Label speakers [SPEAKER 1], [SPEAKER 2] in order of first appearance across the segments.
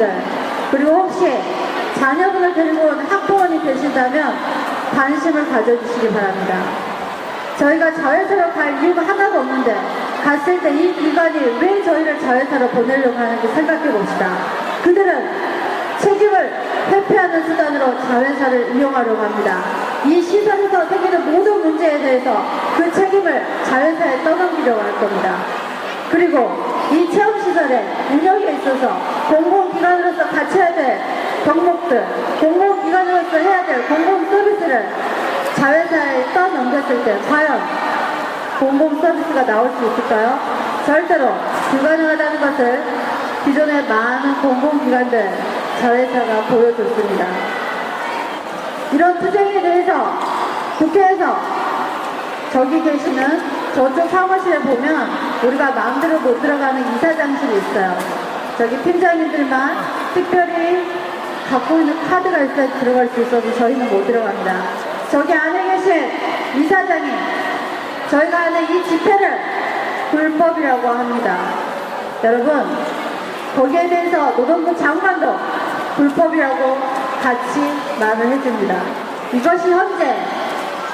[SPEAKER 1] 분들 그리고 혹시 자녀분을 데리고 온 학부모님 계신다면 관심을 가져주시기 바랍니다. 저희가 자회사로 갈 이유가 하나도 없는데 갔을 때 이 기관이 왜 저희를 자회사로 보내려고 하는지 생각해 봅시다. 그들은 책임을 회피하는 수단으로 자회사를 이용하려고 합니다. 이 시설에서 생기는 모든 문제에 대해서 그 책임을 자회사에 떠넘기려고 할 겁니다. 그리고 이 체험시설에 운영에 있어서 공공기관으로서 갖춰야 될 덕목들, 공공기관으로서 해야 될 공공 서비스를 자회사에 떠넘겼을 때 과연 공공 서비스가 나올 수 있을까요? 절대로 불가능하다는 것을 기존의 많은 공공기관들 자회사가 보여줬습니다. 이런 투쟁에 대해서 국회에서 저기 계시는 저쪽 사무실에 보면 우리가 마음대로 못 들어가는 이사장실이 있어요. 저기 팀장님들만 특별히 갖고 있는 카드가 있어야 들어갈 수 있어서 저희는 못 들어갑니다. 저기 안에 계신 이사장님, 저희가 하는 이 집회를 불법이라고 합니다. 여러분, 거기에 대해서 노동부 장관도 불법이라고 같이 말을 해줍니다. 이것이 현재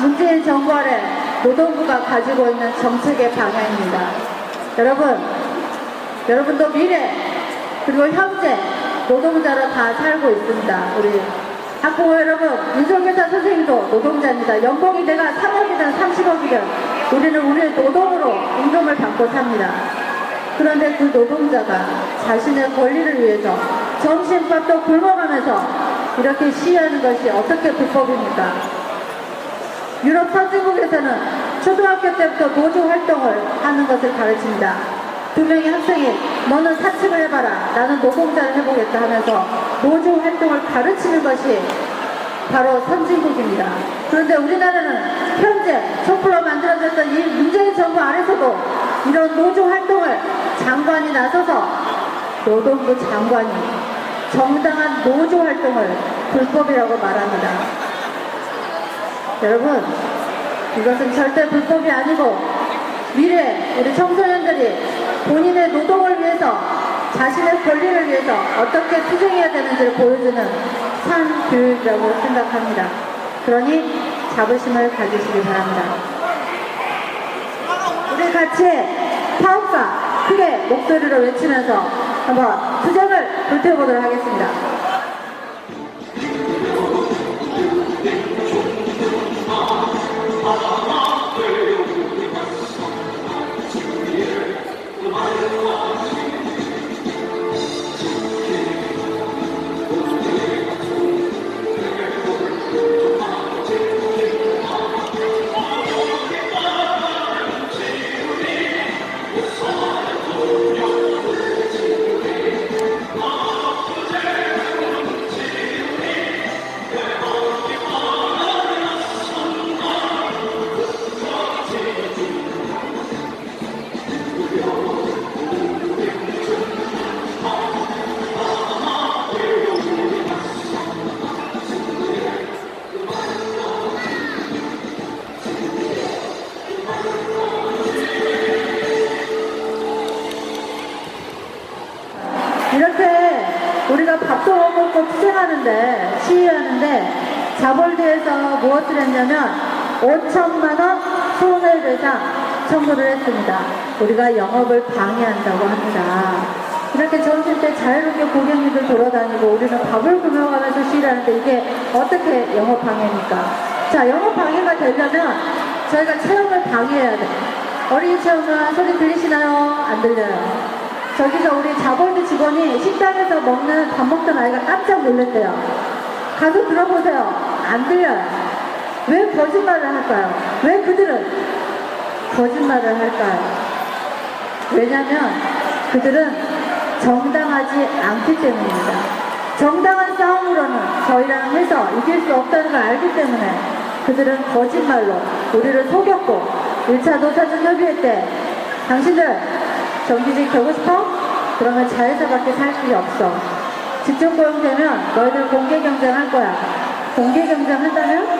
[SPEAKER 1] 문재인 정부 아래 노동부가 가지고 있는 정책의 방향입니다. 여러분, 여러분도 미래 그리고 현재 노동자로 다 살고 있습니다. 우리 학부모 여러분, 인솔교사 선생님도 노동자입니다. 연봉이 내가 3억이든 30억이든 우리는 우리의 노동으로 임금을 받고 삽니다. 그런데 그 노동자가 자신의 권리를 위해서 점심밥도 굶어가면서 이렇게 시위하는 것이 어떻게 불법입니까? 유럽 선진국에서는 초등학교 때부터 노조 활동을 하는 것을 가르칩니다. 두 명의 학생이 너는 사측을 해봐라. 나는 노동자를 해보겠다 하면서 노조 활동을 가르치는 것이 바로 선진국입니다. 그런데 우리나라는 현재 촛불로 만들어졌던 이 문재인 정부 아래서도 이런 노조 활동을 장관이 나서서 노동부 장관이 정당한 노조 활동을 불법이라고 말합니다. 여러분, 이것은 절대 불법이 아니고 미래 우리 청소년들이 본인의 노동을 위해서 자신의 권리를 위해서 어떻게 투쟁해야 되는지를 보여주는 산 교육이라고 생각합니다. 그러니 자부심을 가지시기 바랍니다. 우리 같이 파업과 크게 목소리로 외치면서 한번 투쟁을 불태워보도록 하겠습니다. 했냐면 5천만 원 손해배상 청구를 했습니다. 우리가 영업을 방해한다고 합니다. 이렇게 점심 때 자유롭게 고객님들 돌아다니고 우리는 밥을 구매하면서 시위를 하는데 이게 어떻게 영업 방해입니까? 자, 영업 방해가 되려면 저희가 체험을 방해해야 돼요. 어린이 체험은 소리 들리시나요? 안 들려요. 저기서 우리 자볼드 직원이 식당에서 먹는 밥 먹던 아이가 깜짝 놀랐대요. 가서 들어보세요. 안 들려요. 왜 거짓말을 할까요? 왜 그들은 거짓말을 할까요? 왜냐면 그들은 정당하지 않기 때문입니다. 정당한 싸움으로는 저희랑 해서 이길 수 없다는 걸 알기 때문에 그들은 거짓말로 우리를 속였고 1차 노사전 협의회 때 당신들 정규직 되고 싶어? 그러면 자회사밖에 살 길이 없어. 직접 고용되면 너희들 공개 경쟁할 거야. 공개 경쟁한다면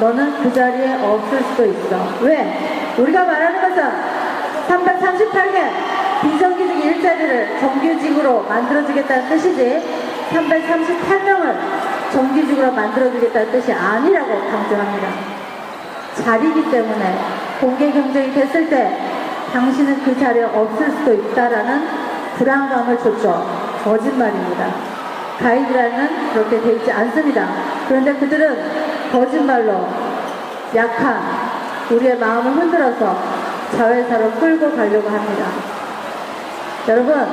[SPEAKER 1] 너는 그 자리에 없을 수도 있어. 왜? 우리가 말하는 것은 338개 비정규직 일자리를 정규직으로 만들어주겠다는 뜻이지 338명을 정규직으로 만들어주겠다는 뜻이 아니라고 강조합니다. 자리이기 때문에 공개 경쟁이 됐을 때 당신은 그 자리에 없을 수도 있다라는 불안감을 줬죠. 거짓말입니다. 가이드라인은 그렇게 돼 있지 않습니다. 그런데 그들은 거짓말로 약한 우리의 마음을 흔들어서 자회사로 끌고 가려고 합니다. 여러분,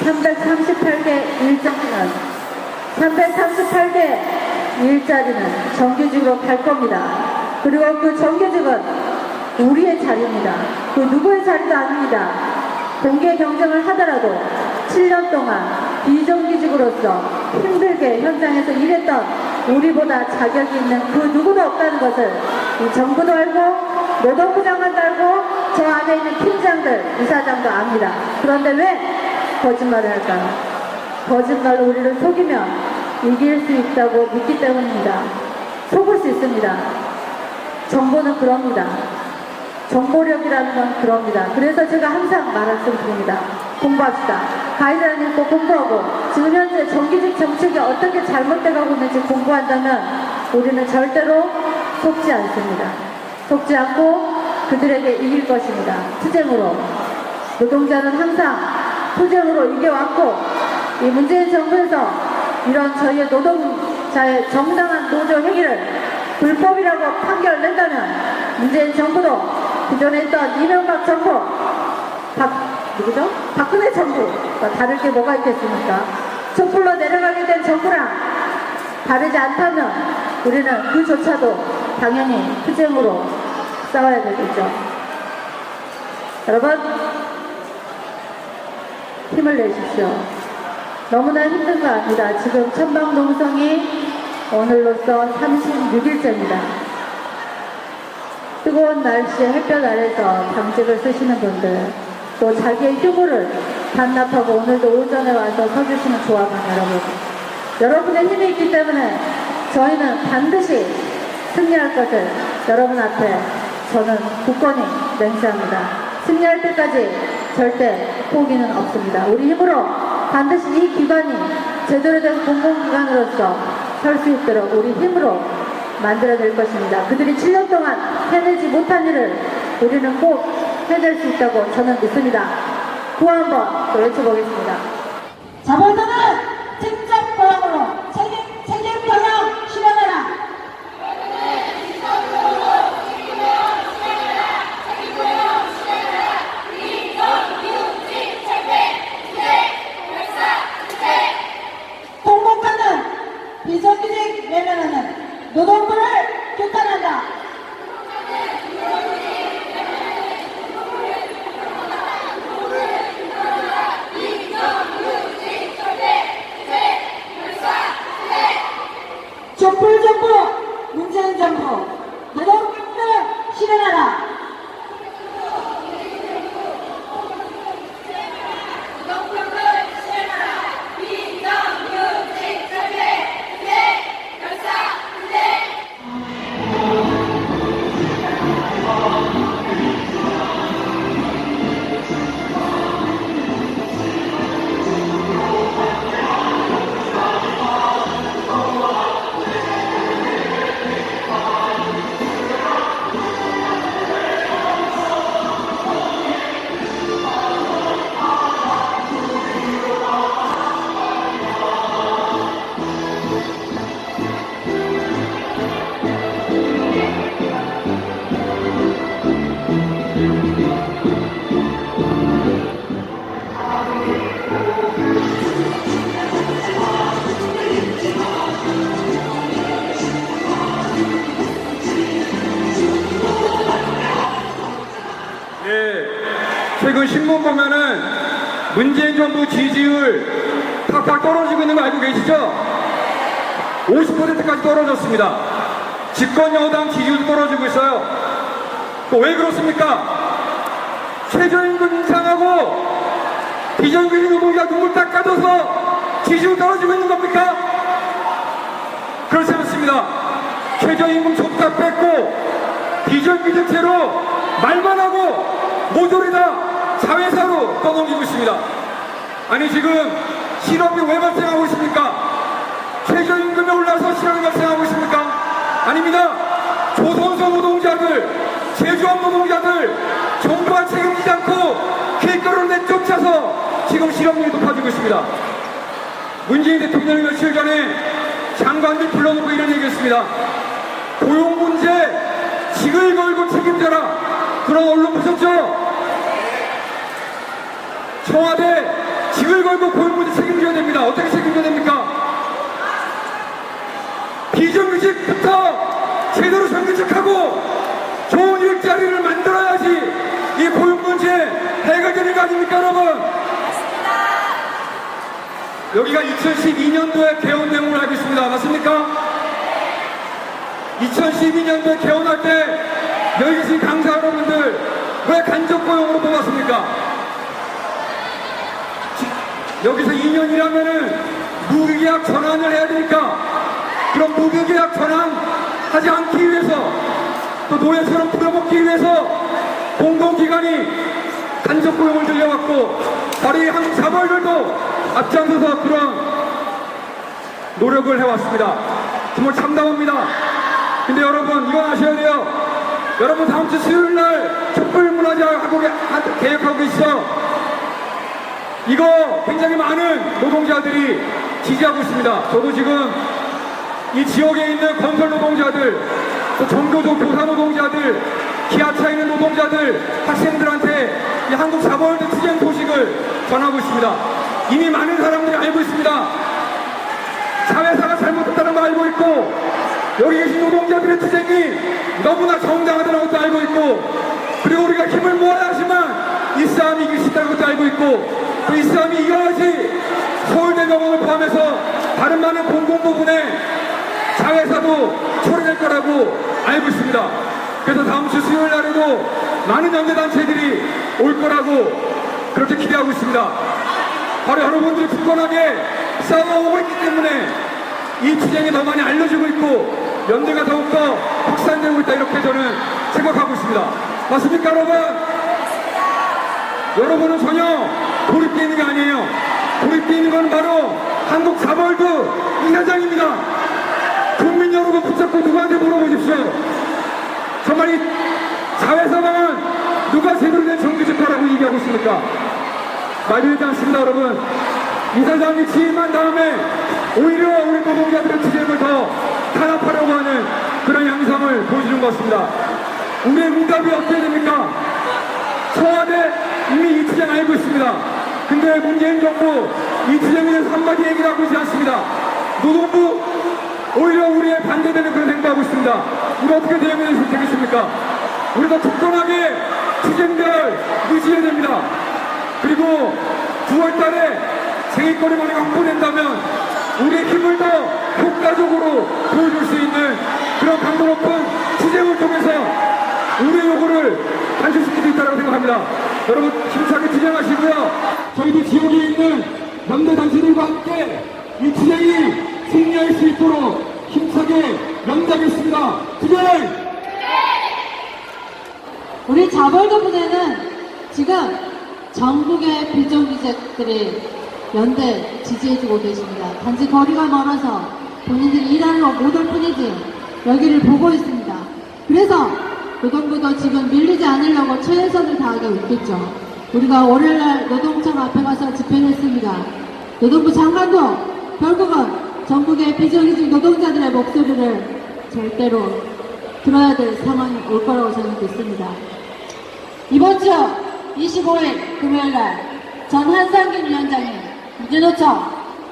[SPEAKER 1] 338개 일자리는 338개 일자리는 정규직으로 갈 겁니다. 그리고 그 정규직은 우리의 자리입니다. 그 누구의 자리도 아닙니다. 공개 경쟁을 하더라도 7년 동안 비정규직으로서 힘들게 현장에서 일했던 우리보다 자격이 있는 그 누구도 없다는 것을 이 정부도 알고 노동부 장관도 알고 저 안에 있는 팀장들, 이사장도 압니다. 그런데 왜 거짓말을 할까요? 거짓말로 우리를 속이면 이길 수 있다고 믿기 때문입니다. 속을 수 있습니다. 정보는 그럽니다. 정보력이라는 건 그럽니다. 그래서 제가 항상 말씀드립니다. 공부합시다. 가이드라인 꼭 공부하고 지금 현재 정규직 정책이 어떻게 잘못돼 가고 있는지 공부한다면 우리는 절대로 속지 않습니다. 속지 않고 그들에게 이길 것입니다. 투쟁으로. 노동자는 항상 투쟁으로 이겨왔고 이 문재인 정부에서 이런 저희의 노동자의 정당한 노조 행위를 불법이라고 판결 낸다면 문재인 정부도 기존에 있던 이명박 정부 박 누구죠? 박근혜 정부가 다를 게 뭐가 있겠습니까? 촛불로 내려가게 된 정부랑 다르지 않다면 우리는 그조차도 당연히 투쟁으로 싸워야 되겠죠. 여러분 힘을 내십시오. 너무나 힘든 거 압니다. 지금 천방농성이 오늘로써 36일째입니다. 뜨거운 날씨에 햇볕 아래서 당직을 쓰시는 분들, 또 자기의 휴무를 반납하고 오늘도 오전에 와서 서주시는 조합원 여러분. 여러분의 힘이 있기 때문에 저희는 반드시 승리할 것을 여러분 앞에 저는 굳건히 맹세합니다. 승리할 때까지 절대 포기는 없습니다. 우리 힘으로 반드시 이 기관이 제대로 된 공공기관으로서 설 수 있도록 우리 힘으로 만들어낼 것입니다. 그들이 7년 동안 해내지 못한 일을 우리는 꼭 해낼 수 있다고 저는 믿습니다. 구호 한번 또 외쳐보겠습니다.
[SPEAKER 2] 자본주는
[SPEAKER 3] 정부 지지율 팍팍 떨어지고 있는 거 알고 계시죠? 50%까지 떨어졌습니다. 집권 여당 지지율도 떨어지고 있어요. 또왜 그렇습니까? 최저임금 인상하고 비정규직 노동자 눈물 닦아줘서 지지율 떨어지고 있는 겁니까? 그렇지 않습니다. 최저임금 줬다 뺐고 비정규직제로 말만 하고 모조리다 자회사로 떠넘기고 있습니다. 아니 지금 실업이 왜 발생하고 있습니까? 최저임금이 올라서 실업이 발생하고 있습니까? 아닙니다. 조선소 노동자들, 제조업 노동자들 정부가 책임지지 않고 길거리를 내쫓아서 지금 실업률이 높아지고 있습니다. 문재인 대통령이 며칠 전에 장관들 불러놓고 이런 얘기했습니다. 고용 문제 직을 걸고 책임져라. 그런 언론 보셨죠? 청와대 직을 걸고 고용 문제 책임져야 됩니다. 어떻게 책임져야 됩니까? 비정규직부터 제대로 정규직하고 좋은 일자리를 만들어야지 이 고용 문제 해결되는 거 아닙니까, 여러분? 여기가 2012년도에 개원 내용을 알고 있습니다. 맞습니까? 2012년도에 개원할 때 여기 계신 강사 여러분들 왜 간접 고용으로 뽑았습니까? 지- 여기서 2년 일하면은 무계약 전환을 해야 되니까 그럼 무계약 전환 하지 않기 위해서 또 노예처럼 부려먹기 위해서 공공기관이 간접 고용을 들려왔고 바로 이 한국 자벌들도 앞장서서 그런 노력을 해왔습니다. 정말 참담합니다. 근데 여러분 이건 아셔야 돼요. 여러분 다음 주 수요일 날 촛불 문화제 하고 계- 하- 계획하고 있어. 이거 굉장히 많은 노동자들이 지지하고 있습니다. 저도 지금 이 지역에 있는 건설 노동자들, 또 전교조 교사 노동자들, 기아차 있는 노동자들, 학생들한테 이 한국 자본월드 투쟁 소식을 전하고 있습니다. 이미 많은 사람들이 알고 있습니다. 사회사가 잘못했다는 걸 알고 있고, 여기 계신 노동자들의 투쟁이 너무나 정당하다는 것도 알고 있고, 그리고 우리가 힘을 모아야 하지만 이 싸움이 이길 수 있다는 것도 알고 있고, 또 이 싸움이 이겨야지 서울대병원을 포함해서 다른 많은 공공부문에 자회사도 초래될 거라고 알고 있습니다. 그래서 다음 주 수요일 날에도 많은 연대단체들이 올 거라고 그렇게 기대하고 있습니다. 바로 여러분들이 굳건하게 싸워오고 있기 때문에 이 투쟁이 더 많이 알려지고 있고 연대가 더욱더 확산되고 있다 이렇게 저는 생각하고 있습니다. 맞습니까 여러분? 여러분은 전혀 고립되어 있는 게 아니에요. 고립되어 있는 건 바로 한국 자벌드 이사장입니다. 국민 여러분 붙잡고 누구한테 물어보십시오. 정말 이 자회사망은 누가 제대로 된 정규직화라고 얘기하고 있습니까? 말이 되지 않습니다, 여러분. 이사장이 취임한 다음에 오히려 우리 노동자들의 투쟁을 더 탄압하려고 하는 그런 양상을 보여주는 것 같습니다. 우리의 응답이 어떻게 됩니까? 청와대 이미 이 투쟁 알고 있습니다. 근데 문재인 정부 이 투쟁에 대해서 한마디 얘기를 하고 있지 않습니다. 노동부 오히려 우리의 반대되는 그런 행동하고 있습니다. 우리 어떻게 대응해야 되겠습니까? 우리가 굳건하게 투쟁들을 유지해야 됩니다. 그리고 9월 달에 생일거리 만이 확보된다면 우리의 힘을 더 효과적으로 보여줄 수 있는 그런 강도 높은 투쟁을 통해서 우리의 요구를 단축시킬 수 있다고 생각합니다. 여러분 힘차게 투쟁하시고요. 저희도 지역에 있는 연대단체들과 함께 이 투쟁이 승리할 수 있도록 힘차게 연대하겠습니다. 투쟁!
[SPEAKER 1] 우리 자벌도 부대는 지금 전국의 비정규직들이 연대 지지해주고 계십니다. 단지 거리가 멀어서 본인들이 일하러 못 올 뿐이지 여기를 보고 있습니다. 그래서 노동부도 지금 밀리지 않으려고 최선을 다하고 있겠죠. 우리가 월요일날 노동청 앞에 가서 집회를 했습니다. 노동부 장관도 결국은 전국의 비정규직 노동자들의 목소리를 절대로 들어야 될 상황이 올 거라고 저는 믿습니다. 이번 주 25일 금요일 날 전 한상균 위원장님, 유진호청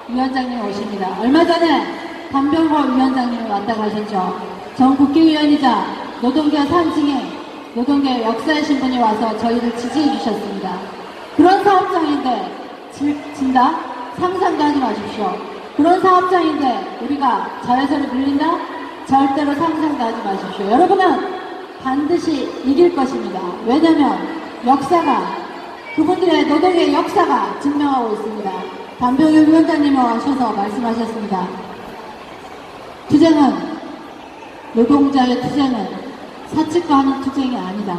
[SPEAKER 1] 위원장님 오십니다. 얼마 전에 담병호 위원장님이 왔다 가셨죠. 전 국회의원이자 노동계 3층에 노동계 역사이신 분이 와서 저희를 지지해 주셨습니다. 그런 사업장인데 질, 진다? 상상도 하지 마십시오. 그런 사업장인데 우리가 자회사를 밀린다? 절대로 상상도 하지 마십시오. 여러분은 반드시 이길 것입니다. 왜냐면 역사가 그분들의 노동의 역사가 증명하고 있습니다. 담병일 위원장님이 와셔서 말씀하셨습니다. 투쟁은 노동자의 투쟁은 사측과 하는 투쟁이 아니다.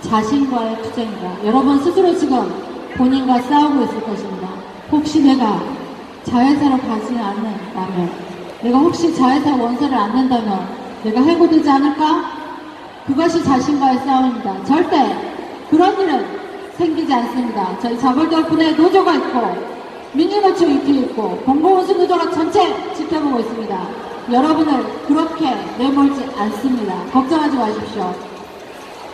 [SPEAKER 1] 자신과의 투쟁이다. 여러분 스스로 지금 본인과 싸우고 있을 것입니다. 혹시 내가 자회사로 가지 않는다면, 내가 혹시 자회사 원서를 안 낸다면 내가 해고되지 않을까? 그것이 자신과의 싸움입니다. 절대 그런 일은 생기지 않습니다. 저희 자벌덕분에 노조가 있고 민주노총 입히 있고 공공운수 노조가 전체 지켜보고 있습니다. 여러분을 그렇게 내몰지 않습니다. 걱정하지 마십시오.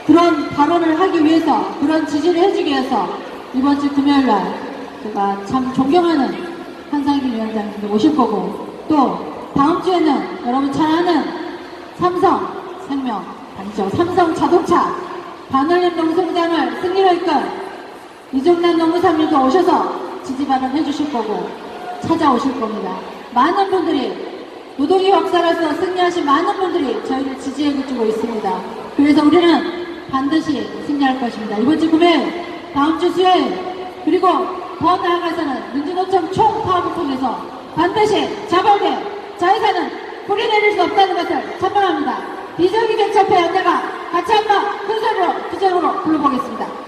[SPEAKER 1] 그런 발언을 하기 위해서, 그런 지지를 해주기 위해서 이번 주 금요일 날 제가 참 존경하는 한상균 위원장님도 오실 거고 또 다음 주에는 여러분 잘 아는 삼성 생명 아니죠 삼성 자동차 반올림 농성장을 승리로 이끈 이종남 농무사님도 오셔서 지지 발언 해 주실 거고 찾아오실 겁니다. 많은 분들이 노동의 역사로서 승리하신 많은 분들이 저희를 지지해주고 있습니다. 그래서 우리는 반드시 승리할 것입니다. 이번 주 금요일, 다음 주 수요일, 그리고 더 나아가서는 민주노총 총파업을 통해서 반드시 자발대 자회사는 뿌리 내릴 수 없다는 것을 천명합니다. 비정규직 협회 연대가 같이 한번 큰 소리로 투쟁으로 불러보겠습니다.